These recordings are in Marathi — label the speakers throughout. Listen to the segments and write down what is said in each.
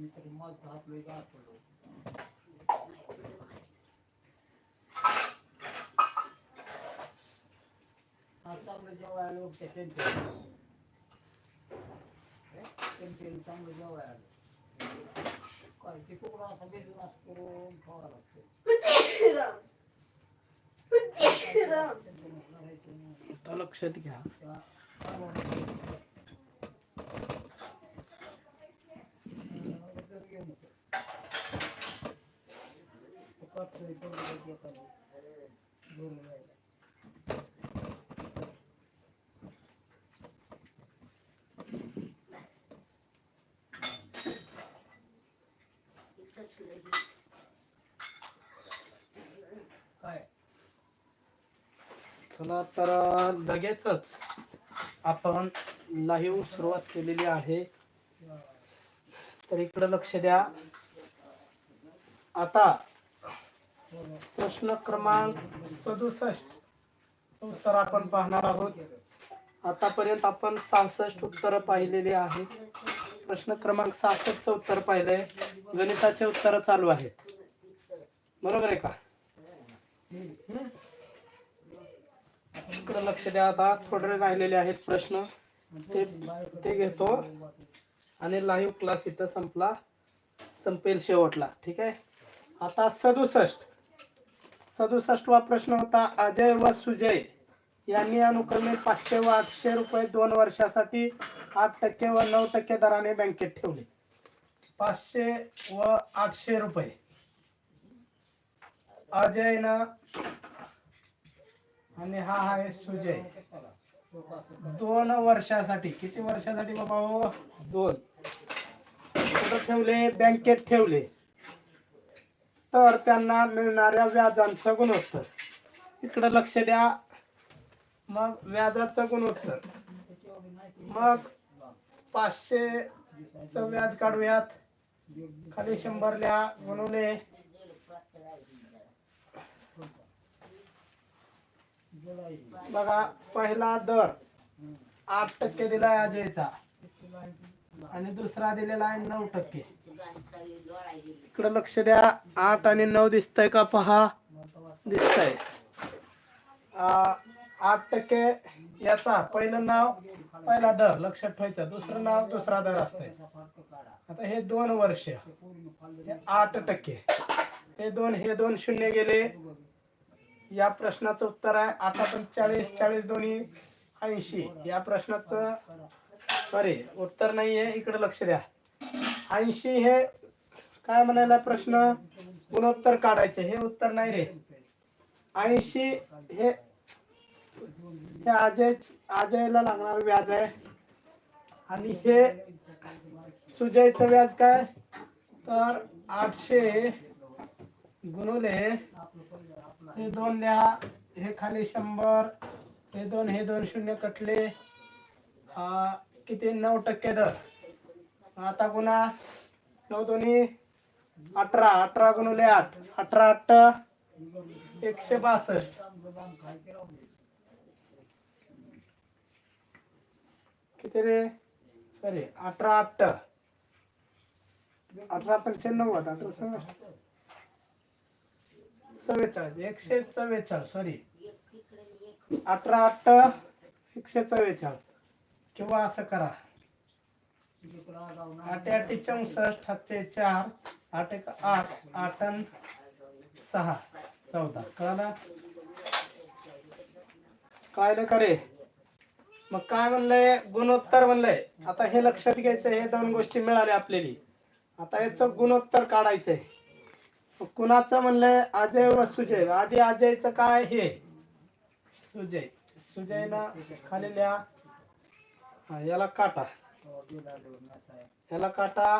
Speaker 1: मी तरी माझं हात लय गाठ पडलो. आज चांगलं जेवायला आलो त्या टेम्पेल टेम्पेल चांगलं जेवायला काय ते तुकडा असा असं करून खावा लागतो.
Speaker 2: लक्षात घ्या
Speaker 1: काय
Speaker 2: चला तर लगेचच आपण लाईव्ह सुरुवात केलेली आहे. तर इकडे लक्ष द्या. आता प्रश्न क्रमांक सदुसष्ट. उत्तर आपण पाहणार आहोत. आतापर्यंत आपण सहासष्ट उत्तर पाहिलेली आहे प्रश्न क्रमांक सहासष्टचं उत्तर पाहिलंय. गणिताचे उत्तर चालू आहेत. बरोबर आहे का? इकडे लक्ष द्या. आता थोडे राहिलेले आहेत प्रश्न. ते ते घेतो. आणि लाईव्ह क्लास इथं संपला. संपेल शेवटला. ठीक आहे? आता सदुसष्ट. सदुसष्टवा प्रश्न होता अजय व सुजय यांनी अनुक्रमे पाचशे व आठशे रुपये दोन वर्षासाठी आठ टक्के व नऊ टक्के दराने बँकेत ठेवले. पाचशे व आठशे रुपये. अजयनं आणि हा आहे सुजय. दोन वर्षासाठी. किती वर्षासाठी बाबा हो? दोन. कुठं ठेवले बँकेत ठेवले तर त्यांना मिळणाऱ्या व्याजांचं गुणोत्तर. इकडं लक्ष द्या. मग व्याजाचं गुणोत्तर. मग पाचशे च व्याज काढूयात. खाली शंभर लिहा गुणवले बघा पहिला दर आठ टक्के दिलाय अजयचा. आणि दुसरा दिलेला आहे नऊ टक्के. इकडे लक्ष द्या. आठ आणि नऊ दिसतंय का पहा? दिसतंय. आठ टक्के याचा पहिलं नाव पहिला दर लक्षात ठेवायचं. दुसरं नाव दुसरा दर असतंय. आता हे दोन वर्ष. आठ टक्के. हे दोन हे दोन शून्य गेले. या प्रश्नाचं उत्तर आहे पण चाळीस चाळीस दोन्ही ऐंशी. या प्रश्नाचं सॉरी उत्तर नाहीये इकडे लक्ष द्या. ऐंशी हे काय म्हणायला प्रश्न? गुणोत्तर काढायचे. हे उत्तर नाही रे. ऐंशी हे हे अजय अजयला लागणार व्याज आहे. आणि हे सुजयचं व्याज काय? तर आठशे गुणुले हे दोन लिहा हे खाली शंभर. हे दोन हे दोन शून्य कटले. आ, किती? नऊ टक्के दर. आता गुन्हा नऊ दोन्ही अठरा अठरा गुणुले आठ. अठरा आठ एकशे बासष्ट. किती रे? सॉरी अठरा आठ. अठरा पंच्याण्णव अठरा सव्वीस चव्वेचाळीस एकशे चव्वेचाळीस सॉरी अठरा आठ एकशे चव्वेचाळीस. किंवा असं करा. आठे आठ चौसष्ट हातचे चार आठ एक आठ आठ सहा चौदा. कळाला? कळलं का मग काय म्हणलंय? गुणोत्तर म्हणलंय. आता हे लक्षात घ्यायचं हे दोन गोष्टी मिळाल्या आपल्याला. आता याचं गुणोत्तर काढायचंय. कुणाचं म्हणलंय? अजय व सुजय. आधी अजयचं काय? हे. सुजय. सुजयला खाली लिहा हा, याला काटा. याला काटा.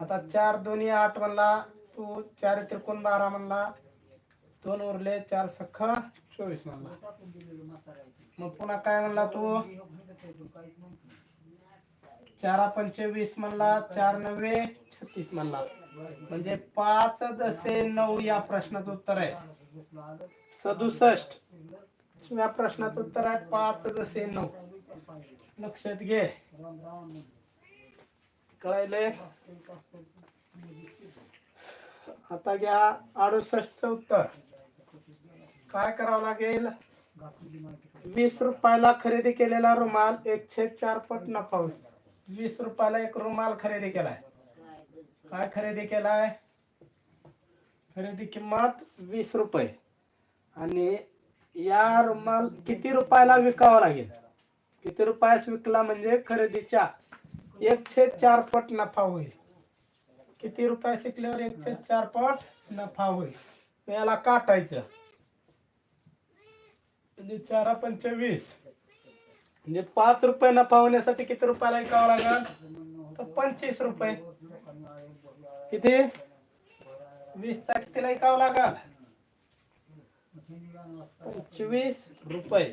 Speaker 2: आता चार दोन्ही आठ म्हणला तू चार त्रिकोण बारा म्हणला दोन उरले चार सख चोवीस म्हणला. मग पुन्हा काय म्हणला तू? चारा पंचवीस म्हणला चार नव्वे छत्तीस म्हणला. म्हणजे पाच जसे नऊ या प्रश्नाचं उत्तर आहे. सदुसष्ट. या प्रश्नाचं उत्तर आहे पाच जसे नऊ. लक्षात घे. कळायलंय? आता घ्या अडुसष्टचं उत्तर. काय करावं लागेल? वीस रुपयाला खरेदी केलेला रुमाल एकशे चार पट नफा होईल. वीस रुपयाला एक रुमाल खरेदी केलाय. काय खरेदी केलाय? खरेदी किंमत वीस रुपये. आणि या रुमाल किती रुपयाला विकावा लागेल? किती रुपयास विकला म्हणजे खरेदीच्या? एकशे चार पट नफा होईल. किती रुपया शिकल्यावर एकशे चार पट नफा होईल? याला काटायचं. म्हणजे चार पंचवीस म्हणजे पाच रुपये नफा होण्यासाठी किती रुपयाला ऐकावं लागेल? तर पंचवीस रुपये. किती? वीस चा कितीला लागेल. पंचवीस रुपये.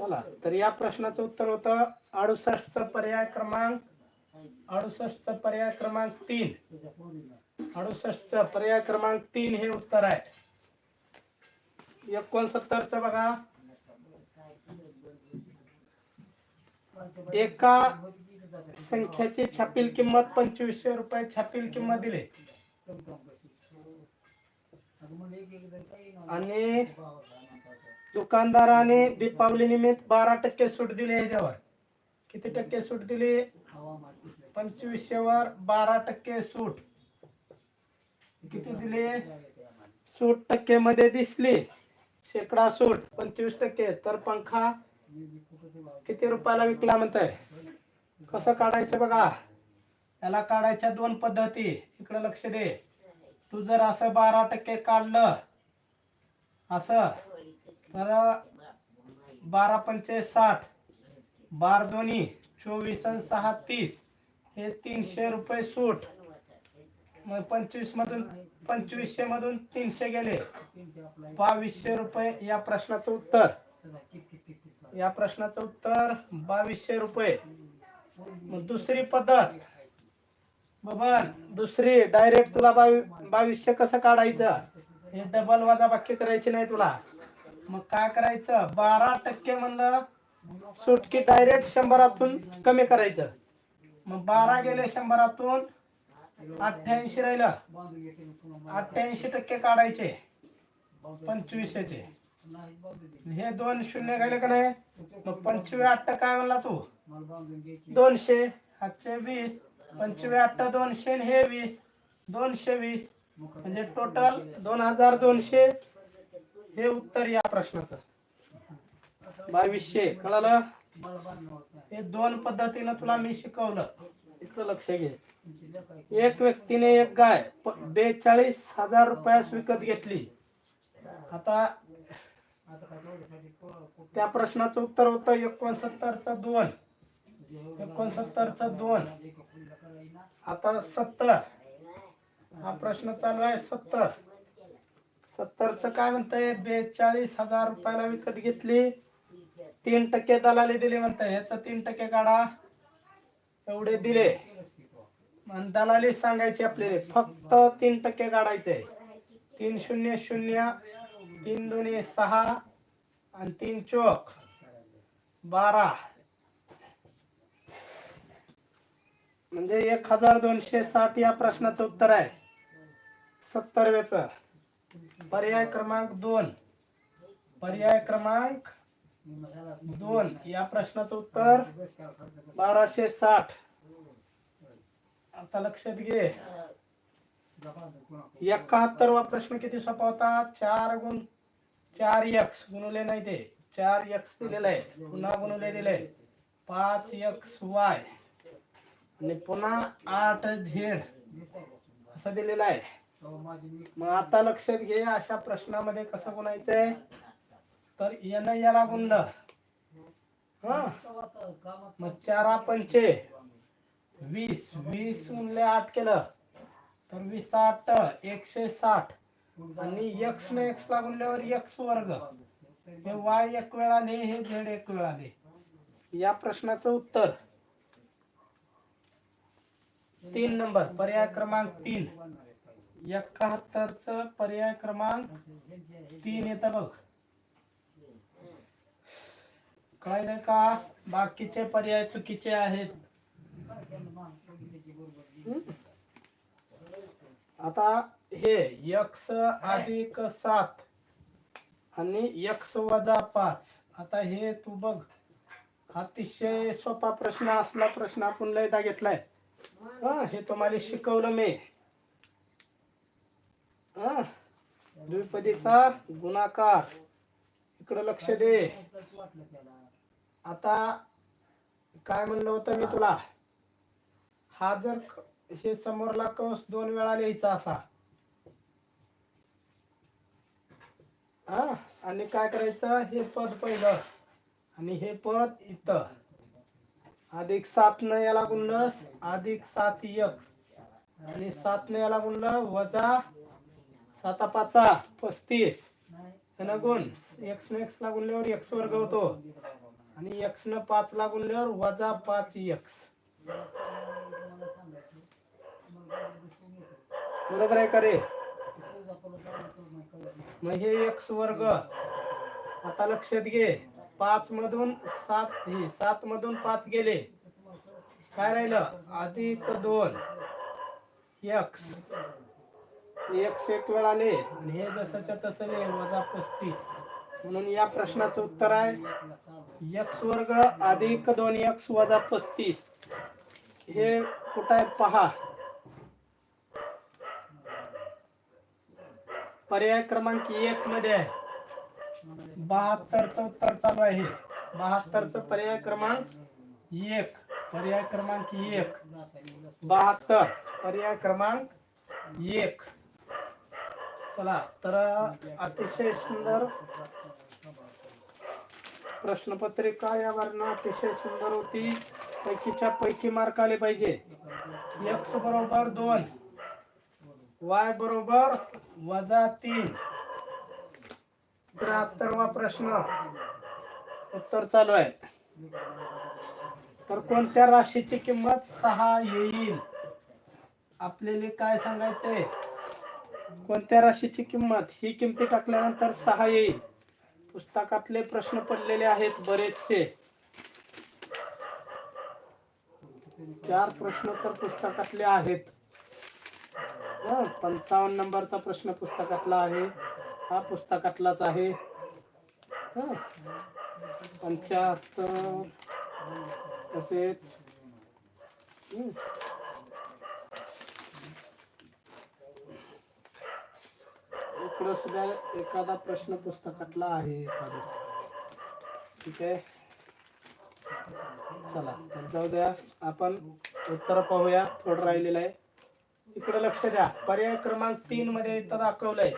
Speaker 2: चला तर या प्रश्नाचं उत्तर होतं अडुसष्टचा पर्याय क्रमांक अडुसष्टचा पर्याय क्रमांक तीन. अडुसष्टचा पर्याय क्रमांक तीन हे उत्तर आहे. एकोणसत्तरचं बघा. एका संख्याची छापील किंमत पंचवीसशे रुपये छापील किंमत दिली. आणि दुकानदाराने दीपावली निमित्त बारा टक्के सूट दिली याच्यावर. किती टक्के सूट दिली? पंचवीसशे वर बारा टक्के सूट. किती दिली? सूट टक्के मध्ये दिसली. शेकडा सूट पंचवीस टक्के. तर पंखा किती रुपयाला विकला म्हणताय? कसं काढायचं बघा? याला काढायच्या दोन पद्धती. इकडे लक्ष दे. तू जर असं बारा टक्के काढलं असं तर बारा पंचे साठ. बार दोन्ही चोवीस आणि सहा तीस. हे तीनशे रुपये सूट. मग पंचवीस मधून पंचवीसशे मधून तीनशे गेले. बावीसशे रुपये या प्रश्नाचं उत्तर. या प्रश्नाचं उत्तर बावीसशे रुपये. मग दुसरी पद्धत. बबन दुसरी डायरेक्ट तुला बावी बावीसशे कसं काढायचं? हे डबल वाजा बाक्य करायची नाही तुला. मग काय करायचं? बारा टक्के म्हणलं सुटकी डायरेक्ट शंभरातून कमी करायचं. मग बारा गेले शंभरातून अठ्ठ्याऐंशी राहिलं. अठ्ठ्याऐंशी टक्के काढायचे. पंचवीसशेचे. हे दोन शून्य गेले का नाही? मग पंचवी अठ्ठ काय म्हणला तू? दोनशे. आठशे वीस. पंचवी अठ्ठ दोनशे हे वीस. दोनशे वीस. म्हणजे टोटल दोन हजार दोनशे. हे उत्तर या प्रश्नाचं. बावीसशे कळालं? हे दोन पद्धतीनं तुला मी शिकवलं. इथलं लक्ष घे. एक व्यक्तीने एक गाय प- बेचाळीस हजार रुपयास विकत घेतली. आता त्या प्रश्नाचं उत्तर होतं एकोणसत्तरचा दोन. एकोणसत्तरचा दोन. आता सत्तर. हा प्रश्न चालू आहे सत्तर. सत्तरचं काय म्हणतंय? बेचाळीस हजार रुपयाला विकत घेतली. तीन टक्के दलाली दिली म्हणताय. ह्याचं तीन टक्के काढा. एवढे दिले. दलाली सांगायची आपल्याला फक्त तीन टक्के काढायचे. तीन शून्य शून्य तीन दोन्ही सहा आणि तीन चोक. बारा. म्हणजे एक हजार दोनशे साठ या प्रश्नाचं उत्तर आहे. सत्तरवेच पर्याय क्रमांक दोन. पर्याय क्रमांक दोन. या प्रश्नाचं उत्तर बाराशे साठ. आता लक्षात घे. एकाहत्तर वा प्रश्न किती सोपा होता? चार गुण चार एक्स गुणवले नाही ते. चार एक्स दिलेलं आहे पुन्हा गुणवले दिले. पाच एक्स वाय आणि पुन्हा आठ झेड असं दिलेलं आहे. मग आता लक्षात घे अशा प्रश्नामध्ये कसं गुणायचंय तर यानं याला गुंड. मग चारा पंचे. वीस वीस म्हणले आठ केलं. तर वीस आठ एकशे साठ. आणि एक्स ने एक्स ला गुणल्यावर एक्स वर्ग. हे वाय एक वेळ आले हे झेड एक वेळ आले या प्रश्नाचं उत्तर. तीन नंबर पर्याय क्रमांक तीन. एकाहत्तरच पर्याय क्रमांक तीन येतं बघ. कळायलं का? बाकीचे पर्याय चुकीचे आहेत. आता हे यक्स अधिक सात आणि यक्स वजा पाच. आता हे तू बघ. अतिशय सोपा प्रश्न असला प्रश्न आपण लयदा घेतलाय हे तुम्हाला शिकवलं मी. द्विपदीचा गुणाकार. इकडं लक्ष दे. आता काय म्हणलं होतं मी तुला? हा जर हे समोरला कंस दोन वेळा लिहायचा असा. हा? आणि काय करायचं? हे पद पहिलं. आणि हे पद इथं. अधिक सात न याला गुणलंस अधिक सात यक आणि सात न याला गुणलं वजा साता पाचा पस्तीस.
Speaker 1: नाही.
Speaker 2: त्यानं गुण एक्स न एक्स ला गुणल्यावर एक्स वर्ग होतो. आणि एक्स न पाच ला गुणल्यावर वजा पाच एक्स बरोबर आहे का रे. मग हे एक्स वर्ग. आता लक्षात घे. पाच मधून सात हे सात मधून पाच गेले. काय राहिलं? अधिक दोन. एक्स एक एक वेळ आले आणि हे जसंच्या तसं लिहे वजा पस्तीस. म्हणून या प्रश्नाचं उत्तर आहे एक्स वर्ग अधिक दोन एक्स वजा पस्तीस. हे कुठं आहे? पहा. पर्याय क्रमांक एक मध्ये आहे. बहात्तरचं उत्तर चालू आहे. बहात्तरचं पर्याय क्रमांक एक. पर्याय क्रमांक एक. बहात्तर. पर्याय क्रमांक एक. चला तर अतिशय सुंदर प्रश्नपत्रिका यावरनं अतिशय सुंदर होती? पैकीच्या पैकी मार्क आले पाहिजे. एक्स बरोबर दोन वाय बरोबर वजा तीन. त्र्याहत्तरवा प्रश्न. उत्तर चालू आहे. तर कोणत्या राशीची किंमत सहा येईल? आपल्याला काय सांगायचंय? कोणत्या राशीची किंमत? ही किमती टाकल्यानंतर सहा येईल. पुस्तकातले प्रश्न पडलेले आहेत बरेचसे. चार प्रश्न तर पुस्तकातले आहेत. पंचावन्न नंबरचा प्रश्न पुस्तकातला आहे. हा पुस्तकातलाच आहे. पंच्याहत्तर तसेच. इकडं सुद्धा एखादा प्रश्न पुस्तकातला आहे एखादा. ठीक आहे? चला तर जाऊ द्या. आपण उत्तर पाहूया. थोडं राहिलेलं आहे. इकडे लक्ष द्या. पर्याय क्रमांक तीन मध्ये इथं दाखवलंय.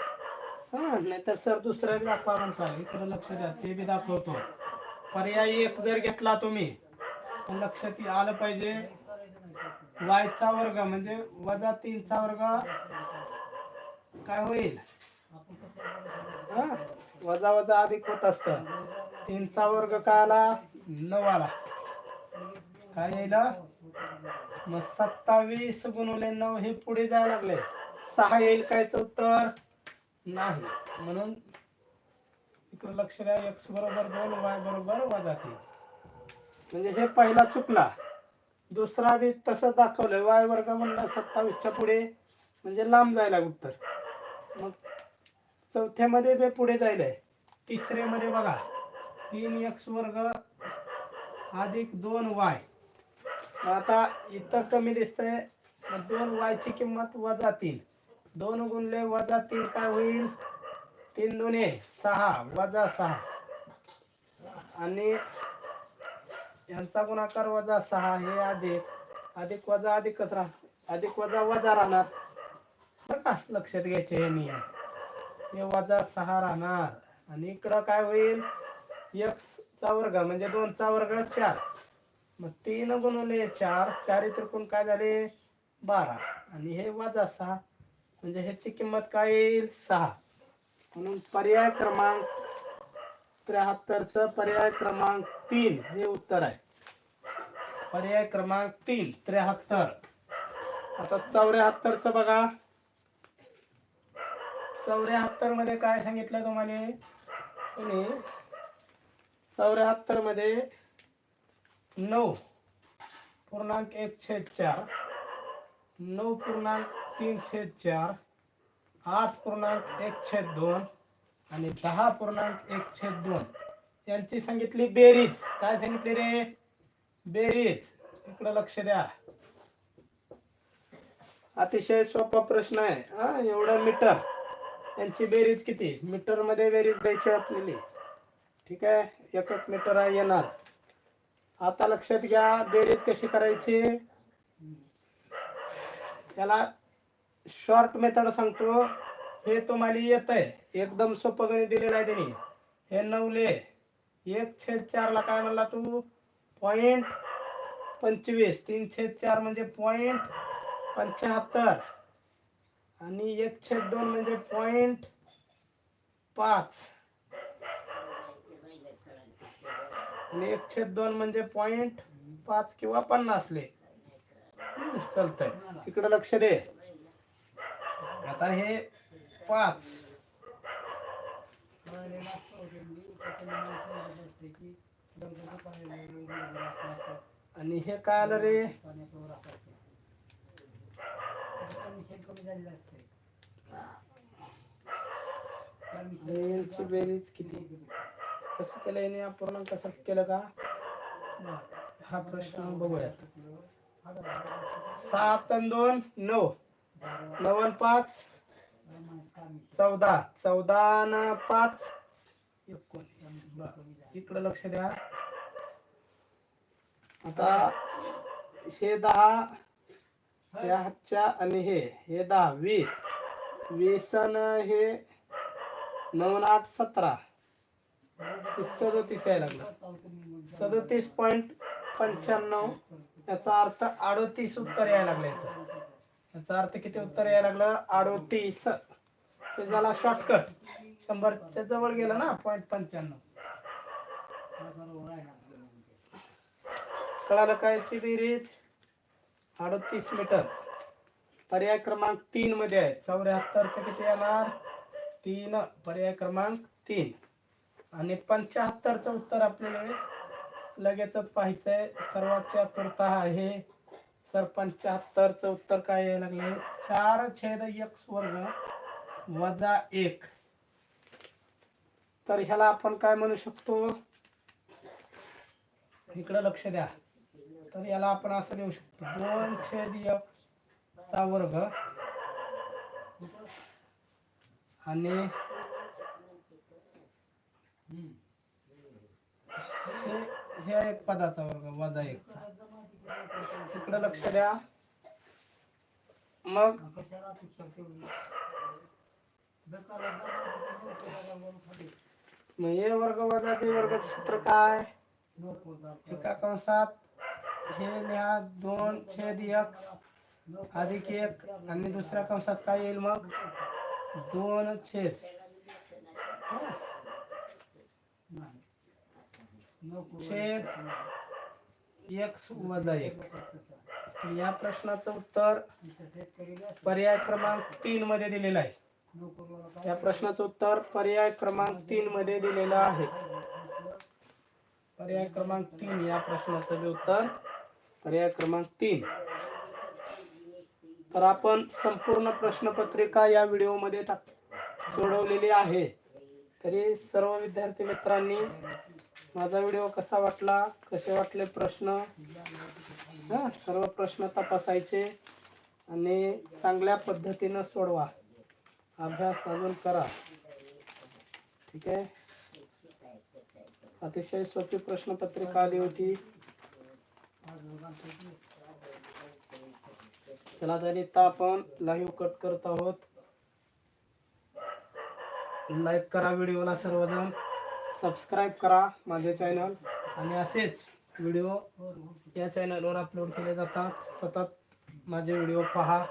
Speaker 2: हा नाहीतर सर दुसऱ्या दाखवा म्हणसाल. इकडे लक्ष द्या. ते बी दाखवतो. पर्याय एक जर घेतला तुम्ही तर लक्षात आलं पाहिजे. वायचा वर्ग म्हणजे वजा तीनचा वर्ग काय होईल? हा? वजा वजा अधिक होत असत. तीनचा वर्ग काय आला? नऊ आला. काय येईल मग सत्तावीस गुणवले नऊ हे पुढे जायला लागले. सहा येईल कायच उत्तर? नाही. म्हणून इकडे लक्ष द्या एक्स बरोबर दोन वाय बरोबर वजा तीन. म्हणजे हे पहिला चुकला. दुसरा बी तसं दाखवलं वाय वर्ग म्हणलं सत्तावीसच्या पुढे. म्हणजे लांब जायला उत्तर. मग चौथ्यामध्ये बे पुढे जायलंय. तिसऱ्यामध्ये बघा. तीन एक्स वर्ग अधिक दोन वाय. आता इथं कमी दिसतंय. दोन वायची किंमत वजा तीन. दोन गुणले वजा तीन काय होईल? तीन दोन्ही. सहा. वजा सहा. आणि यांचा गुणाकार वजा सहा. हे अधिक. अधिक वजा अधिकच राहणार अधिक वजा वजा राहणार. बरं का? लक्षात घ्यायचे हे नियम. हे वजा सहा राहणार. आणि इकडं काय होईल? एक्स चा वर्ग म्हणजे दोनचा वर्ग चार. मग तीन गुणवले चार चार त्रिकोण काय झाले? बारा. आणि हे वजा सहा म्हणजे ह्याची किंमत काय येईल? सहा. म्हणून पर्याय क्रमांक त्र्याहत्तरच पर्याय क्रमांक तीन हे उत्तर आहे. पर्याय क्रमांक तीन त्र्याहत्तर. आता चौऱ्याहत्तरच बघा. चौऱ्याहत्तरमध्ये काय सांगितलं तुम्हाला? चौऱ्याहत्तरमध्ये नऊ पूर्णांक एक छेद चार नऊ पूर्णांक तीन छेद चार आठ पूर्णांक एक छेद दोन आणि दहा पूर्णांक एक छेद दोन. यांची सांगितली बेरीज. काय सांगितली रे? बेरीज. इकडं लक्ष द्या. अतिशय सोपा प्रश्न आहे. हा एवढा मीटर. यांची बेरीज किती? मीटरमध्ये बेरीज द्यायची आपल्याला. ठीक आहे? एकक मीटर आहे येणार. आता लक्षात घ्या बेरीज कशी करायची? याला शॉर्ट मेथड सांगतो. हे तुम्हाला येत आहे एकदम सोपं गणित दिलेलं आहे त्यांनी. हे नवले एक छेद चारला काय म्हणला तू? पॉईंट पंचवीस. तीन छेद चार म्हणजे पॉईंट पंच्याहत्तर. आणि एक छेद दोन म्हणजे पॉइंट पाच. आणि एक छेद दोन म्हणजे पॉइंट पाच किंवा पन्नासले चलतंय चालतंय. इकडे लक्ष दे. आता हे पाच. आणि हे काय आलं रे?
Speaker 1: कमी झालेलं असते
Speaker 2: यांची बेरीज किती? कसं केलं याने? अपूर्णांक कसं केलं का? हा प्रश्न बघूयात. सात आणि दोन नऊ. नऊ आणि पाच. चौदा. चौदा आणि पाच. एकोणीस. इकडं लक्ष द्या. आता हे दहा या हातच्या आणि हे हे दहा वीस. वीस हे नऊ आठ सतरा. सदोतीस यायला लागलं. सदोतीस पॉईंट पंच्याण्णव. याचा अर्थ अडोतीस उत्तर यायला लागलं याचं. याचा अर्थ किती उत्तर यायला लागलं? अडोतीस. ते झाला शॉर्टकट शंभरच्या जवळ गेलं ना पॉईंट पंच्याण्णव. कळालं काय याची बेरीज? अडतीस मीटर. पर्याय क्रमांक तीन मध्ये आहे. चौऱ्याहत्तरचं किती येणार? तीन. पर्याय क्रमांक तीन. आणि पंच्याहत्तरचं उत्तर आपल्याला लगेचच पाहायचंय. सर्वात चतुर्थ आहे. तर पंच्याहत्तरचं उत्तर काय यायला लागले चार छेद एक वर्ग वजा एक. तर ह्याला आपण काय म्हणू शकतो? इकडे लक्ष द्या. तर याला आपण असं लिहू शकतो. दोन छेद एक चा वर्ग आणि हे एक पदाचा वर्ग वजा एकचा तिकडे लक्ष द्या. मग मग हे वर्ग वजा बी वर्ग सूत्र काय? एका कंसात हे लिहा दोन छेद एक अधिक एक आणि दुसऱ्या कंसात काय येईल मग? दोन छेद. छेद एक्स वजा एक. या प्रश्नाचं उत्तर पर्याय क्रमांक तीन मध्ये दिलेलं आहे. या प्रश्नाचं उत्तर पर्याय क्रमांक तीन मध्ये दिलेलं आहे. पर्याय क्रमांक तीन या प्रश्नाचं उत्तर पर्याय क्रमांक तीन. तर आपण संपूर्ण प्रश्नपत्रिका या व्हिडिओमध्ये टाक सोडवलेली आहे. तरी सर्व विद्यार्थी मित्रांनी माझा व्हिडिओ कसा वाटला कसे वाटले प्रश्न? हा सर्व प्रश्न तपासायचे आणि चांगल्या पद्धतीनं सोडवा. अभ्यास अजून करा. ठीक आहे? अतिशय सोपी प्रश्नपत्रिका आली होती. चला तरी आता आपण लाईव्ह कट करत आहोत. लाईक करा व्हिडिओला सर्वजण. सबस्क्राईब करा माझे चॅनल आणि असेच व्हिडिओ या चॅनलवर अपलोड केले जातात. सतत माझे व्हिडिओ पहा.